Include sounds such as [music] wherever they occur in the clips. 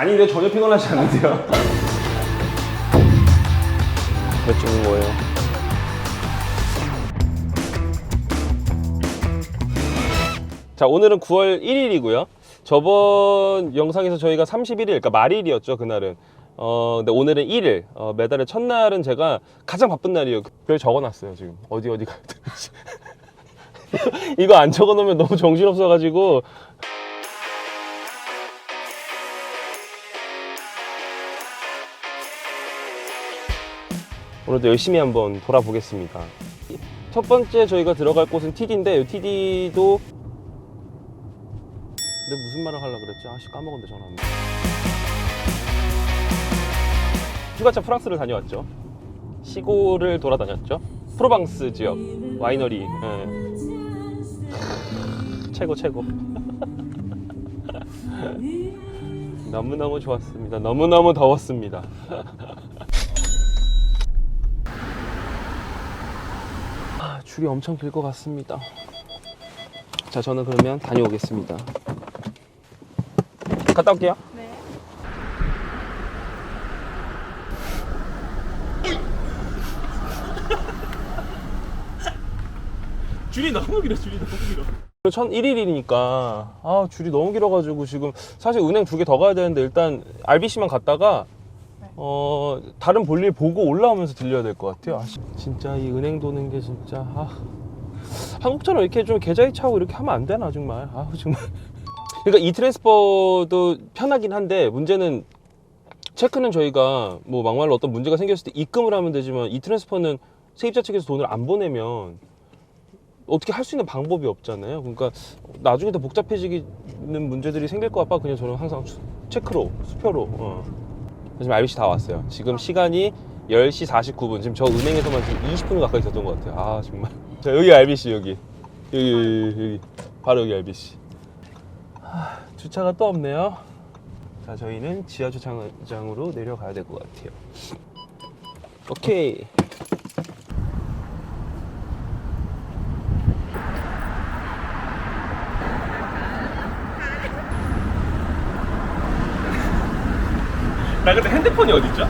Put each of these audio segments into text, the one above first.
아닌데 전혀 피곤하지 않는데요. 몇 중인 거예요? 자 오늘은 9월 1일이고요. 저번 영상에서 저희가 31일, 그러니까 말일이었죠 그날은. 어 근데 오늘은 1일. 어, 매달의 첫날은 제가 가장 바쁜 날이에요. 별 적어놨어요 지금 어디 어디 가야 되는지. [laughs] 이거 안 적어놓으면 너무 정신없어가지고 오늘도 열심히 한번 돌아보겠습니다. 첫 번째 저희가 들어갈 곳은 TD인데 이 TD도 근데 무슨 말을 하려고 그랬지? 아씨 까먹었는데 전화 왔네. 휴가차 프랑스를 다녀왔죠. 시골을 돌아다녔죠. 프로방스 지역 와이너리. 예. 최고 최고. [laughs] 너무너무 좋았습니다. 너무너무 더웠습니다. [laughs] 줄이 엄청 길 것 같습니다. 자, 저는 그러면 다녀오겠습니다. 갔다 올게요. 네. [laughs] 줄이 너무 길어, 줄이 너무 길어. 1001일이니까 아 줄이 너무 길어가지고 지금 사실 은행 두 개 더 가야 되는데 일단 RBC만 갔다가 어 다른 볼일 보고 올라오면서 들려야 될 것 같아요. 아, 씨, 진짜 이 은행 도는 게 진짜 아 한국처럼 이렇게 좀 계좌이체하고 이렇게 하면 안 되나 정말 아 정말 [laughs] 그러니까 이 트랜스퍼도 편하긴 한데 문제는 체크는 저희가 뭐 막말로 어떤 문제가 생겼을 때 입금을 하면 되지만 이 트랜스퍼는 세입자 측에서 돈을 안 보내면 어떻게 할 수 있는 방법이 없잖아요. 그러니까 나중에 더 복잡해지는 문제들이 생길 것 같아 그냥 저는 항상 수- 체크로 수표로. 어. 지금 RBC 다 왔어요. 지금 시간이 10시 49분. 지금 저 은행에서만 지금 20분 가까이 있었던 것 같아요. 아 정말. [laughs] 자 여기 RBC 여기 여기 여기, 여기. 바로 여기 RBC. 하, 주차가 또 없네요. 자 저희는 지하 주차장으로 내려가야 될 것 같아요. 오케이. 나 근데 핸드폰이 어딨죠?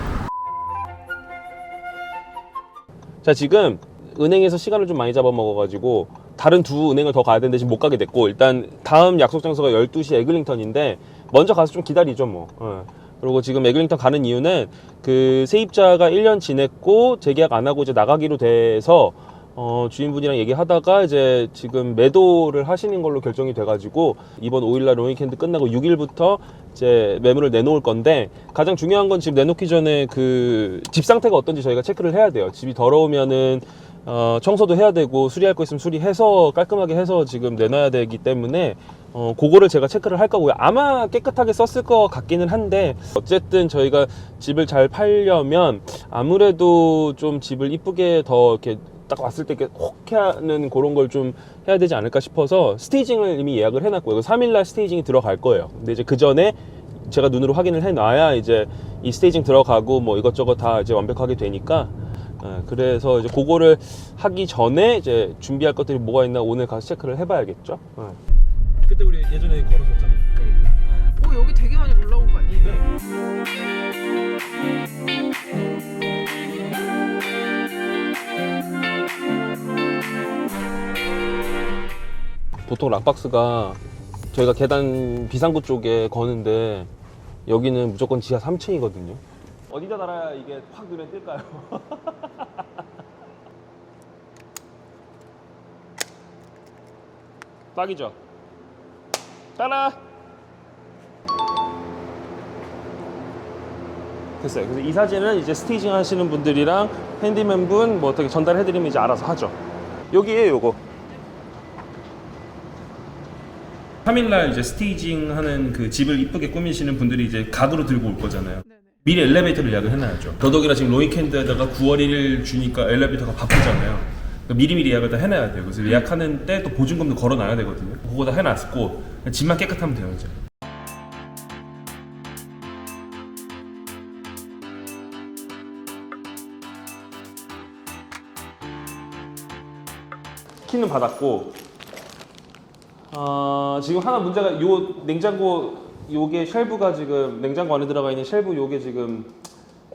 자 지금 은행에서 시간을 좀 많이 잡아먹어가지고 다른 두 은행을 더 가야 되는데 지금 못 가게 됐고 일단 다음 약속 장소가 12시 에글링턴인데 먼저 가서 좀 기다리죠 뭐 어. 그리고 지금 에글링턴 가는 이유는 그 세입자가 1년 지냈고 재계약 안 하고 이제 나가기로 돼서 어, 주인분이랑 얘기하다가 이제 지금 매도를 하시는 걸로 결정이 돼가지고 이번 5일날 로잉캔드 끝나고 6일부터 이제 매물을 내놓을 건데 가장 중요한 건 지금 내놓기 전에 그 집 상태가 어떤지 저희가 체크를 해야 돼요. 집이 더러우면은 어, 청소도 해야 되고 수리할 거 있으면 수리해서 깔끔하게 해서 지금 내놔야 되기 때문에 어, 그거를 제가 체크를 할 거고요. 아마 깨끗하게 썼을 것 같기는 한데 어쨌든 저희가 집을 잘 팔려면 아무래도 좀 집을 이쁘게 더 이렇게 딱 왔을 때 이렇게 혹해하는 그런 걸 좀 해야 되지 않을까 싶어서 스테이징을 이미 예약을 해놨고요. 3일날 스테이징이 들어갈 거예요. 근데 이제 그 전에 제가 눈으로 확인을 해놔야 이제 이 스테이징 들어가고 뭐 이것저것 다 이제 완벽하게 되니까 예, 그래서 이제 그거를 하기 전에 이제 준비할 것들이 뭐가 있나 오늘 가서 체크를 해봐야겠죠. 예. 그때 우리 예전에 걸었었잖아요. 보통 락박스가 저희가 계단 비상구 쪽에 거는데 여기는 무조건 지하 3층이거든요. 어디다 달아야 이게 확 눈에 뜰까요? [laughs] 딱이죠. 따라. 됐어요. 그래서 이 사진은 이제 스테이징 하시는 분들이랑 핸디맨 분 뭐 어떻게 전달해드리면 이제 알아서 하죠. 여기에요, 요거. 3일날 이제 스테이징 하는 그 집을 이쁘게 꾸미시는 분들이 이제 가구로 들고 올 거잖아요. 네네. 미리 엘리베이터를 예약을 해놔야죠. 더더기나 지금 로이캔드에다가 9월 1일 주니까 엘리베이터가 바쁘잖아요. 그러니까 미리미리 예약을 다 해놔야 돼요. 그래서 예약하는 때 또 보증금도 걸어놔야 되거든요. 그거 다 해놨고 집만 깨끗하면 돼요 이제. 키는 받았고 어, 지금 하나 문제가 요 냉장고 요게 쉘브가 지금 냉장고 안에 들어가 있는 쉘브 요게 지금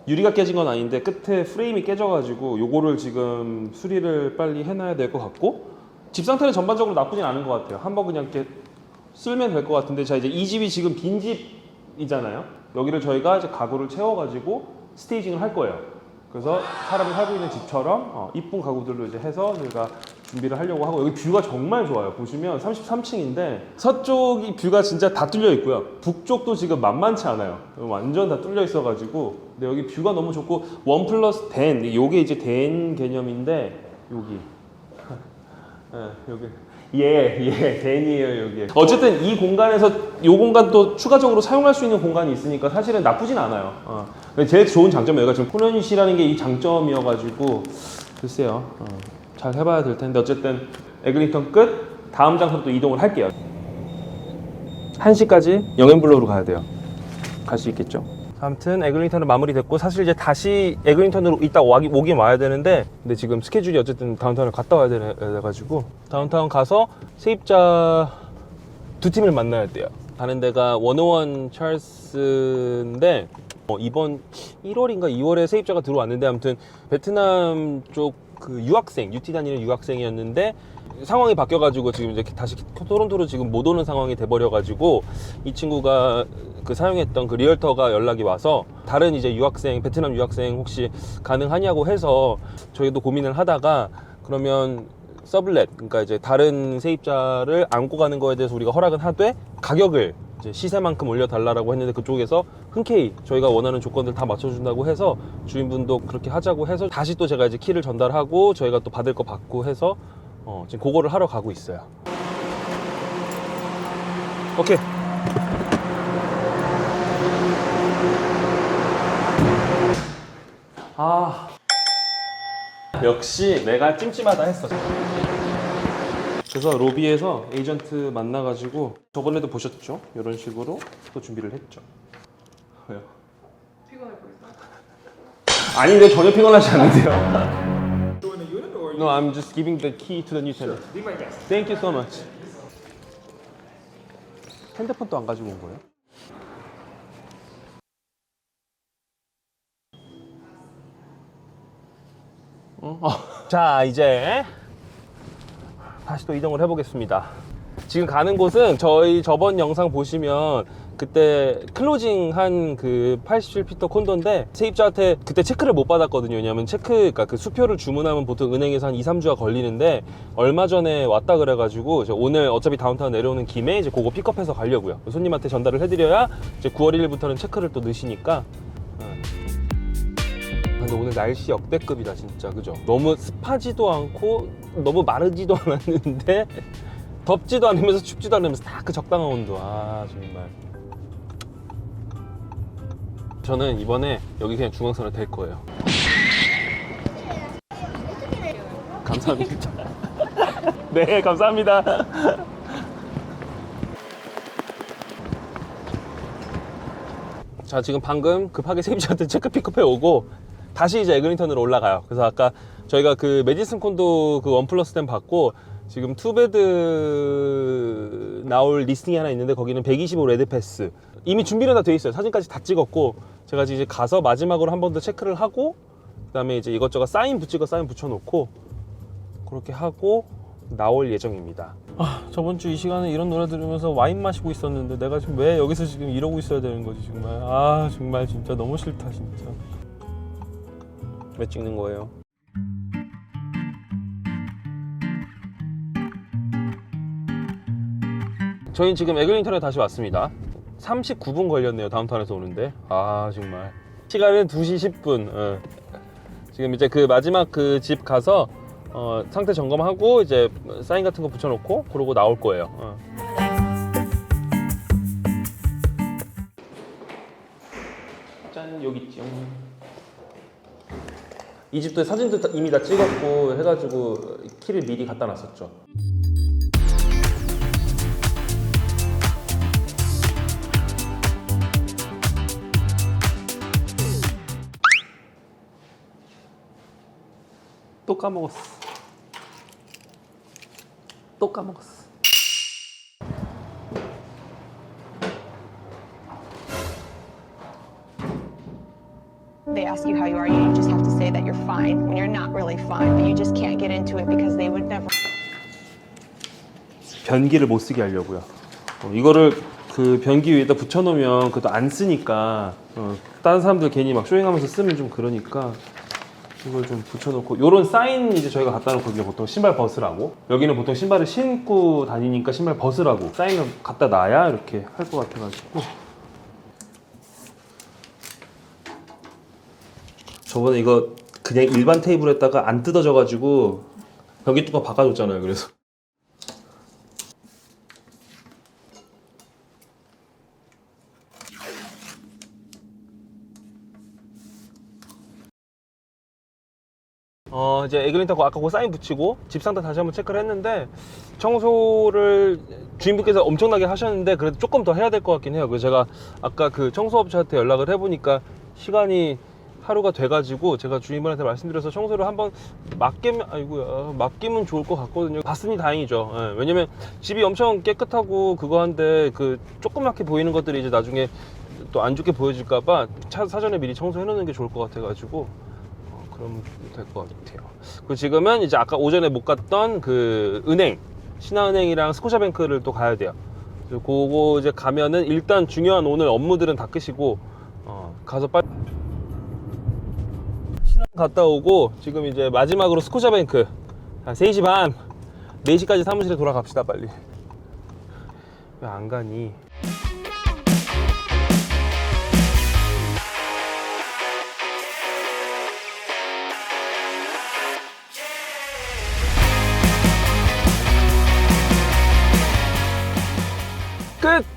유리가 깨진 건 아닌데 끝에 프레임이 깨져가지고 요거를 지금 수리를 빨리 해놔야 될 것 같고 집 상태는 전반적으로 나쁘진 않은 것 같아요. 한번 그냥 이렇게 쓸면 될 것 같은데 자 이제 이 집이 지금 빈 집이잖아요. 여기를 저희가 이제 가구를 채워가지고 스테이징을 할 거예요. 그래서 사람이 살고 있는 집처럼 어, 이쁜 가구들로 이제 해서 저희가 준비를 하려고 하고 여기 뷰가 정말 좋아요. 보시면 33층인데 서쪽이 뷰가 진짜 다 뚫려 있고요. 북쪽도 지금 만만치 않아요. 완전 다 뚫려 있어가지고 근데 여기 뷰가 너무 좋고 원 플러스 댄 요게 이제 댄 개념인데 여기 [laughs] 예, 여기 예, 예, 댄이에요, 여기. 어쨌든 이 공간에서 이 공간 또 추가적으로 사용할 수 있는 공간이 있으니까 사실은 나쁘진 않아요. 어. 제일 좋은 장점이 여기가 지금 코너닛이라는 게 이 장점이어가지고 글쎄요, 어, 잘 해봐야 될 텐데 어쨌든 에글링턴 끝. 다음 장소로 또 이동을 할게요. 1시까지 영앤블로우로 가야 돼요. 갈 수 있겠죠? 아무튼 에글링턴은 마무리됐고 사실 이제 다시 에글링턴으로 이따 와기, 오긴 와야 되는데 근데 지금 스케줄이 어쨌든 다운타운을 갔다 와야 돼- 돼가지고 다운타운 가서 세입자 두 팀을 만나야 돼요. 가는 데가 원오원 찰스인데 어, 이번 1월인가 2월에 세입자가 들어왔는데 아무튼 베트남 쪽 그 유학생 UT 다니는 유학생이었는데 상황이 바뀌어가지고 지금 이제 다시 토론토로 지금 못 오는 상황이 돼버려가지고 이 친구가 그 사용했던 그 리얼터가 연락이 와서 다른 이제 유학생 베트남 유학생 혹시 가능하냐고 해서 저희도 고민을 하다가 그러면 서블렛 그러니까 이제 다른 세입자를 안고 가는 거에 대해서 우리가 허락은 하되 가격을 이제 시세만큼 올려달라고 했는데 그쪽에서 흔쾌히 저희가 원하는 조건들 다 맞춰준다고 해서 주인분도 그렇게 하자고 해서 다시 또 제가 이제 키를 전달하고 저희가 또 받을 거 받고 해서 어, 지금 그거를 하러 가고 있어요. 오케이. 아 역시 내가 찜찜하다 했어. 그래서 로비에서 에이전트 만나가지고 저번에도 보셨죠? 이런 식으로 또 준비를 했죠. 왜요? 피곤해 보였어. 아닌데 전혀 피곤하지 or No, I'm just giving the key to the new tenant. be my guest? Thank you so much. 핸드폰도 안 가지고 온 거예요? 어? 어. 자 이제 다시 또 이동을 해보겠습니다. 지금 가는 곳은 저희 저번 영상 보시면 그때 클로징 한그 87피터 콘도인데 세입자한테 그때 체크를 못 받았거든요. 왜냐면 체크, 그러니까 그 수표를 주문하면 보통 은행에서 한 2, 3주가 걸리는데 얼마 전에 왔다 그래가지고 오늘 어차피 다운타운 내려오는 김에 이제 그거 픽업해서 가려고요. 손님한테 전달을 해드려야 이제 9월 1일부터는 체크를 또 넣으시니까 어. 근데 오늘 날씨 역대급이다 진짜. 그죠? 너무 습하지도 않고 너무 마르지도 [laughs] 않았는데 덥지도 않으면서 춥지도 않으면서 딱그 적당한 온도. 아 정말. 저는 이번에 여기 그냥 중앙선을 댈 거예요. 감사합니다. [laughs] 네 감사합니다. 자 지금 방금 급하게 세입자한테 체크 픽업해 오고 다시 이제 에그링턴으로 올라가요. 그래서 아까 저희가 그 메디슨 콘도 그 원 플러스 댐 받고 지금 투베드 나올 리스팅이 하나 있는데 거기는 125 레드 패스. 이미 준비는 다 돼 있어요. 사진까지 다 찍었고 제가 이제 가서 마지막으로 한 번 더 체크를 하고 그다음에 이제 이것저것 사인 붙이고 사인 붙여놓고 그렇게 하고 나올 예정입니다. 아 저번 주 이 시간에 이런 노래 들으면서 와인 마시고 있었는데 내가 지금 왜 여기서 지금 이러고 있어야 되는 거지 정말. 아 정말 진짜 너무 싫다 진짜 왜 찍는 거예요? 저희는 지금 에글링턴에 다시 왔습니다 39분 걸렸네요 다운타운에서 오는데 아 정말 시간은 2시 10분 어. 지금 이제 그 마지막 그 집 가서 어, 상태 점검하고 이제 사인 같은 거 붙여놓고 그러고 나올 거예요. 어. 이 집도 사진도 다- 이미 다 찍었고 해가지고 키를 미리 갖다 놨었죠. 또 까먹었어. 또 까먹었어. They ask you how you are, you just have to say that you're fine when you're not really fine, but you just can't get into it because they would never. 변기를 못 쓰게 하려고요. 어, 이거를 그 변기 위에다 붙여놓으면 그것도 안 쓰니까 어, 다른 사람들 괜히 막 쇼잉하면서 쓰면 좀 그러니까 이걸 좀 붙여놓고 요런 사인 이제 저희가 갖다 놓거든요. 보통 신발 벗으라고 여기는 보통 신발을 신고 다니니까 신발 벗으라고 사인을 갖다 놔야 이렇게 할 것 같아가지고 저번에 이거 그냥 일반 테이블에다가 안 뜯어져가지고 변기 뚜껑 바꿔줬잖아요. 그래서 어 이제 에그린타고 아까 그 사인 붙이고 집 상태 다시 한번 체크를 했는데 청소를 주인분께서 엄청나게 하셨는데 그래도 조금 더 해야 될 것 같긴 해요. 그래서 제가 아까 그 청소업체한테 연락을 해보니까 시간이 하루가 돼가지고 제가 주인분한테 말씀드려서 청소를 한번 맡기면 아이고야 맡기면 좋을 것 같거든요. 봤으니 다행이죠. 예, 왜냐면 집이 엄청 깨끗하고 그거 한데 그 조그맣게 보이는 것들이 이제 나중에 또 안 좋게 보여질까봐 차 사전에 미리 청소해 놓는 게 좋을 것 같아가지고 어, 그러면 될것 같아요. 그리고 지금은 이제 아까 오전에 못 갔던 그 은행, 신한은행이랑 스코샤뱅크를 또 가야 돼요. 그거 이제 가면은 일단 중요한 오늘 업무들은 다 끄시고 어, 가서 빨리 갔다 오고 지금 이제 마지막으로 스코샤뱅크 한 3시 반, 4시까지 사무실에 돌아갑시다 빨리. 왜 안 가니? 끝!